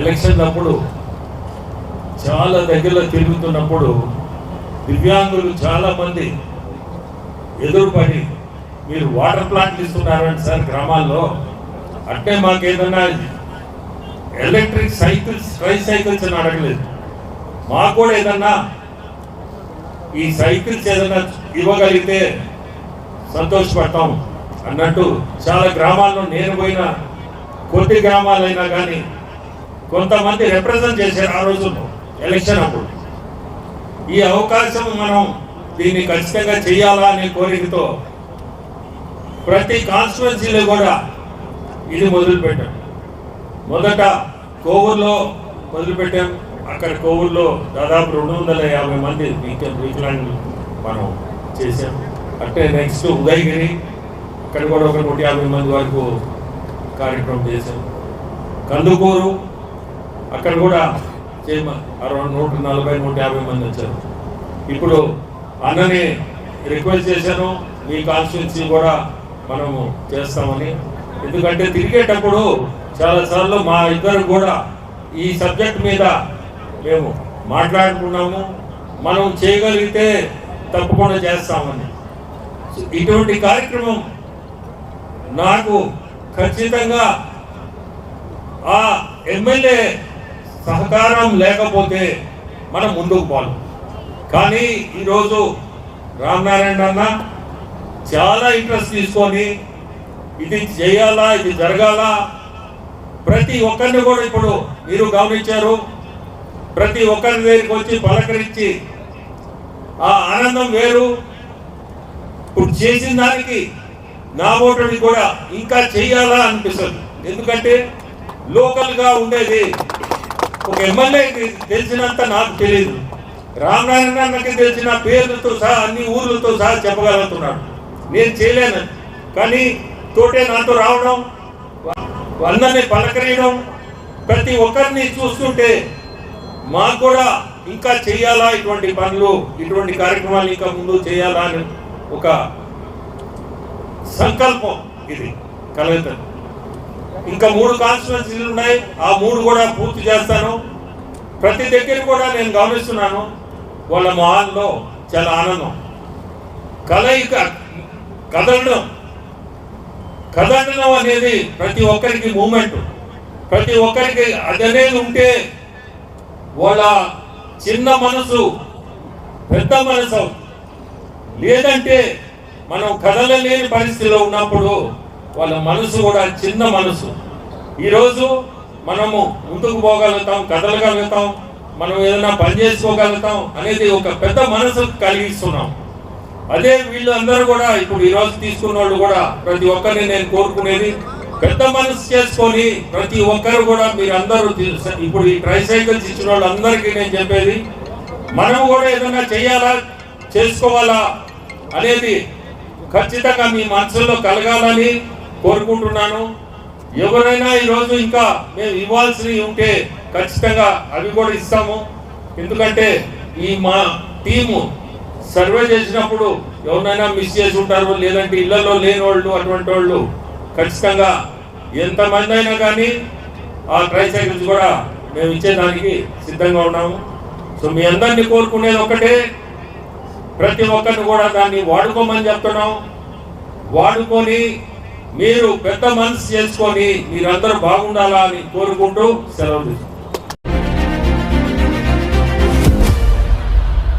Election అప్పుడు చాలా దగ్గరలో తిరుగుతున్నప్పుడు దివ్యాంగులు చాలామంది ఎదురుపడి మీరు వాటర్ ప్లాంట్లు ఇస్తున్నారండి సార్ గ్రామాల్లో? అంటే మాకు ఏదన్నా ఎలక్ట్రిక్ సైకిల్స్ ట్రై సైకిల్స్ అని అడగలేదు. మాకు కూడా ఏదన్నా ఈ సైకిల్స్ ఏదైనా ఇవ్వగలిగితే సంతోషపడతాం అన్నట్టు చాలా గ్రామాల్లో నేను పోయిన కొద్ది గ్రామాలైనా కానీ కొంతమంది రిప్రజెంట్ చేశారు ఆ రోజుల్లో ఎలక్షన్ అప్పుడు. ఈ అవకాశం మనం దీన్ని ఖచ్చితంగా చేయాలా అనే కోరికతో ప్రతి కాన్స్టిట్యున్సీలో కూడా ఇది మొదలుపెట్టాం. మొదట కోవూరులో మొదలుపెట్టాం. అక్కడ కోవూరులో దాదాపు రెండు వందల యాభై మంది వికలాంగులు మనం చేసాం అంటే నెక్స్ట్ ఉదయగిరి అక్కడ కూడా ఒక నూట యాభై మంది వరకు కార్యక్రమం చేశాం. కందుకూరు అక్కడ కూడా చేయమ అరవై నూట నలభై నూట యాభై మంది వచ్చారు. ఇప్పుడు అన్నని రిక్వెస్ట్ చేశాను మీ కాన్స్టిట్యున్సీ కూడా మనము చేస్తామని. ఎందుకంటే తిరిగేటప్పుడు చాలాసార్లు మా ఇద్దరు కూడా ఈ సబ్జెక్ట్ మీద మేము మాట్లాడుకున్నాము. మనం చేయగలిగితే తప్పకుండా చేస్తామని. ఇటువంటి కార్యక్రమం నాకు ఖచ్చితంగా ఆ ఎమ్మెల్యే సహకారం లేకపోతే మనం ముందుకు పోవాలి కానీ ఈరోజు రామనారాయణ అన్న చాలా ఇంట్రెస్ట్ తీసుకొని ఇది చేయాలా ఇది జరగాలా? ప్రతి ఒక్కరిని కూడా ఇప్పుడు మీరు గమనించారు. ప్రతి ఒక్కరి దగ్గరికి వచ్చి పలకరించి ఆ ఆనందం వేరు. ఇప్పుడు చేసిన దానికి నా ఓటమి కూడా ఇంకా చెయ్యాలా అనిపిస్తుంది. ఎందుకంటే లోకల్గా ఉండేది ఒక ఎమ్మెల్యేకి తెలిసినంత నాకు తెలియదు రామనారాయణ అన్నకి తెలిసిన పేర్లతో సహా అన్ని ఊర్లతో సహా చెప్పగలుగుతున్నాడు నేను చేయలేను. కానీ తోటే నాతో రావడం అందరినీ పలకరేయడం ప్రతి ఒక్కరిని చూస్తుంటే మాకు కూడా ఇంకా చేయాలా ఇటువంటి పనులు ఇటువంటి కార్యక్రమాలు ఇంకా ముందు చేయాలా అని ఒక సంకల్పం ఇది. కలుగుతుంది ఇంకా మూడు కాన్స్టిట్యున్సీలు ఉన్నాయి. ఆ మూడు కూడా పూర్తి చేస్తాను. ప్రతి దగ్గర కూడా నేను గమనిస్తున్నాను. వాళ్ళ మొహాల్లో చాలా ఆనందం. కలయిక కదలడం. కదలడం అనేది ప్రతి ఒక్కరికి మూమెంట్. ప్రతి ఒక్కరికి అది అనేది ఉంటే వాళ్ళ చిన్న మనసు పెద్ద మనసు. లేదంటే మనం కదలలేని పరిస్థితిలో ఉన్నప్పుడు వాళ్ళ మనసు కూడా చిన్న మనసు. ఈరోజు మనము ముందుకు పోగలుగుతాం కదలగలుగుతాం మనం ఏదైనా పని చేసుకోగలుగుతాం అనేది ఒక పెద్ద మనసు కలిగిస్తున్నాం. అదే వీళ్ళందరూ కూడా ఇప్పుడు ఈ రోజు తీసుకున్న వాళ్ళు కూడా ప్రతి ఒక్కరిని నేను కోరుకునేది పెద్ద మనసు చేసుకొని ప్రతి ఒక్కరు కూడా మీరు అందరూ ఇప్పుడు ఈ ట్రైసైకిల్స్ ఇచ్చిన వాళ్ళందరికీ నేను చెప్పేది మనం కూడా ఏదైనా చేయాలా చేసుకోవాలా అనేది ఖచ్చితంగా మీ మనసులో కలగాలని కోరుకుంటున్నాను. ఎవరైనా ఈరోజు ఇంకా మేము ఇవ్వాల్సినవి ఉంటే ఖచ్చితంగా అవి కూడా ఇస్తాము. ఎందుకంటే ఈ మా టీము సర్వే చేసినప్పుడు ఎవరినైనా మిస్ చేసి ఉంటారు లేదంటే ఇళ్ళలో లేని వాళ్ళు అటువంటి వాళ్ళు ఖచ్చితంగా ఎంతమంది అయినా కానీ ఆ ట్రైసైకిల్స్ కూడా మేము ఇచ్చేదానికి సిద్ధంగా ఉన్నాము. సో మీ అందరినీ కోరుకునేది ఒకటే ప్రతి ఒక్కరిని కూడా దాన్ని వాడుకోమని చెప్తున్నాం. వాడుకొని మీరు పెద్ద మనసు చేసుకొని మీరందరూ బాగుండాలా అని కోరుకుంటూ సెలవు తీసుకుంటారు